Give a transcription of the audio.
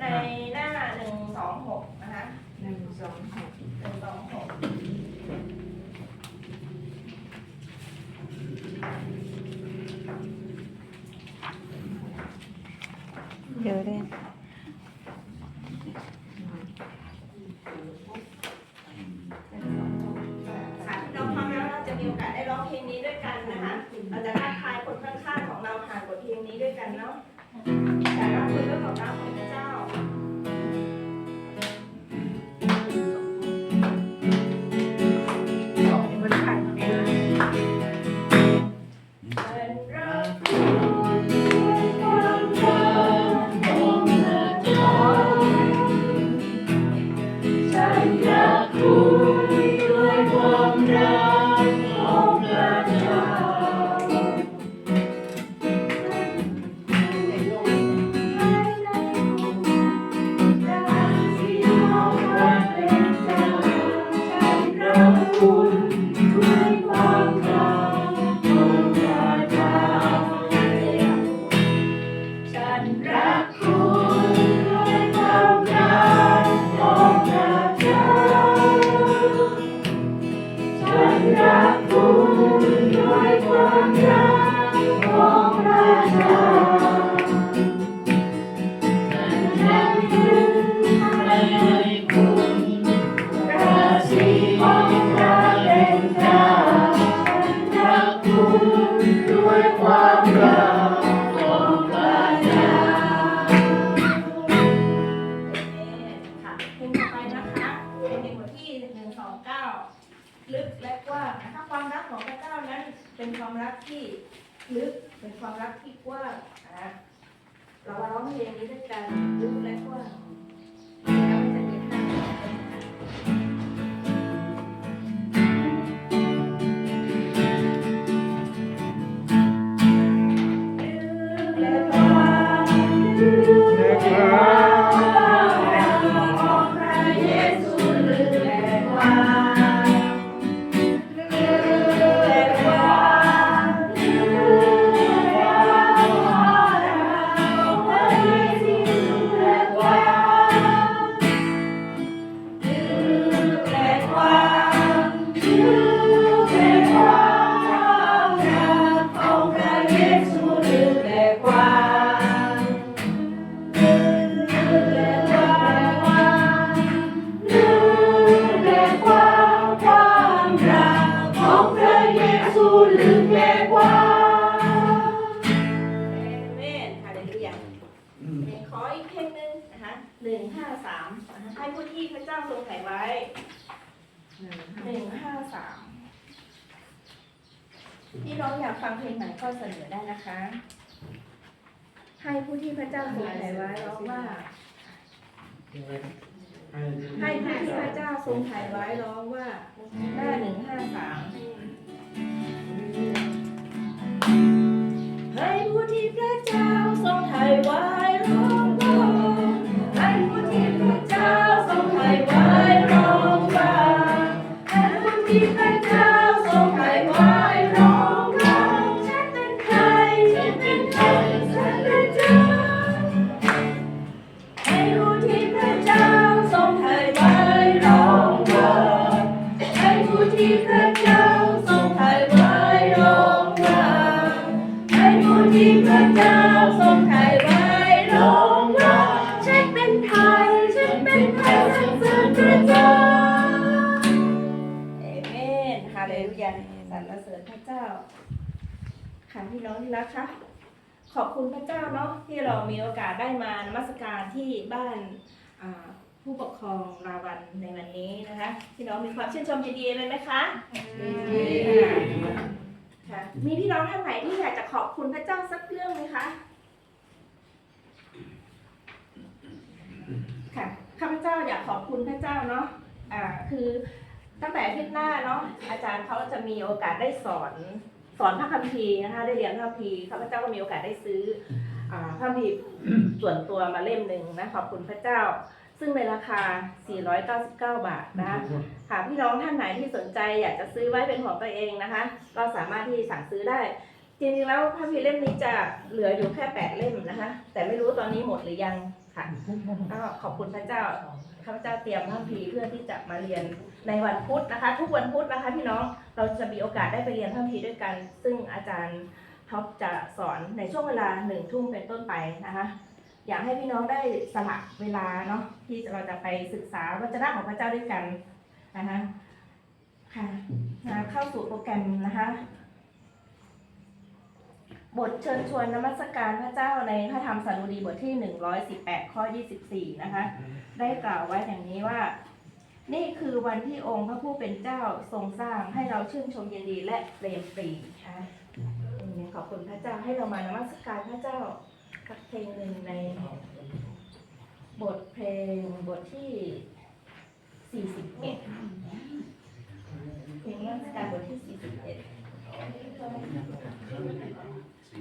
ในหน้าหนึ่งสองหกนะคะหนึ่งสองหกหนึ่งสองหกเดี๋ยวเลยค่ะพี่น้องฟังแล้วเราจะมีโอกาสได้ร้องเพลงนี้ด้วยกันนะคะ เราจะทักทายคนข้างๆของเราผ่านบทเพลงนี้ด้วยกันเนาะ เก้าลึกและกว้างนะคะความรักของพระเจ้านั้นเป็นความรักที่ลึกเป็นความรักที่กว้างนะเราร้องเพลงนี้ด้วยกันลึกและกว้าง ฮาเลลูยาขออีกเพลงหนึ่งนะคะหนึ่งห้าสามนะคะให้ผู้ที่พระเจ้าทรงไถ่ไว้หนึ่งหนึ่งห้าสามพี่น้องอยากฟังเพลงไหนก็เสนอได้นะคะ ให้ผู้ที่พระเจ้าทรงไถ่ไว้ร้องว่า ให้ผู้ที่พระเจ้าทรงไถ่ไว้ร้องว่าหน้าหนึ่งห้าสาม เลลูยาสรรเสริญพระเจ้า ค่ะพี่น้องที่รักค่ะขอบคุณพระเจ้าเนาะที่เรามีโอกาสได้มานมัสการที่บ้านอ่าผู้ปกครองราวันในวันนี้นะคะพี่น้องมีความชื่นชมยินดีเลยไหมคะ ค่ะมีพี่น้องท่านไหนที่อยากจะขอบคุณพระเจ้าสักเรื่องไหมคะค่ะข้าพเจ้าอยากขอบคุณพระเจ้าเนาะอ่าคือ ตั้งแต่อาทิตย์หน้าเนาะอาจารย์เขาจะมีโอกาสได้สอนสอนพระคัมภีร์นะคะได้เรียนพระคัมภีร์ข้าพเจ้าก็มีโอกาสได้ซื้ออ่าพระคัมภีร์ส่วนตัวมาเล่มหนึ่งนะขอบคุณพระเจ้า ซึ่งในราคา 499 บาทนะคะหากพี่น้องท่านไหนที่สนใจอยากจะซื้อไว้เป็นของตัวเองนะคะ ก็สามารถที่สั่งซื้อได้จริงๆแล้วพระคัมภีร์เล่มนี้จะเหลืออยู่แค่8เล่มนะคะ แต่ไม่รู้ตอนนี้หมดหรือยัง ค่ะก็ขอบคุณพระเจ้าข้าพเจ้าเตรียมพระคัมภีเพื่อที่จะมาเรียนในวันพุธนะคะ ทุกวันพุธนะคะพี่น้องเราจะมีโอกาสได้ไปเรียนพระคัมภีด้วยกัน ซึ่งอาจารย์ท็อปจะสอนในช่วงเวลาหนึ่งทุ่มเป็นต้นไปนะคะอยากให้พี่น้องได้สละเวลาเนาะที่เราจะไปศึกษาวจนะของพระเจ้าด้วยกันนะคะค่ะนะเข้าสู่โปรแกรมนะคะ บทเชิญชวนนมัสการพระเจ้าในพระธรรมสารุดีบทที่ 118 ข้อ 24 นะคะ ได้กล่าวไว้อย่างนี้ว่า นี่คือวันที่องค์พระผู้เป็นเจ้าทรงสร้างให้เราชื่นชมยินดีและเปรมปรีค่ะขอบคุณพระเจ้าให้เรามานมัสการพระเจ้ากับเพลงหนึ่งใน บทเพลงบทที่ 41เพลงนมัสการบทที่ 41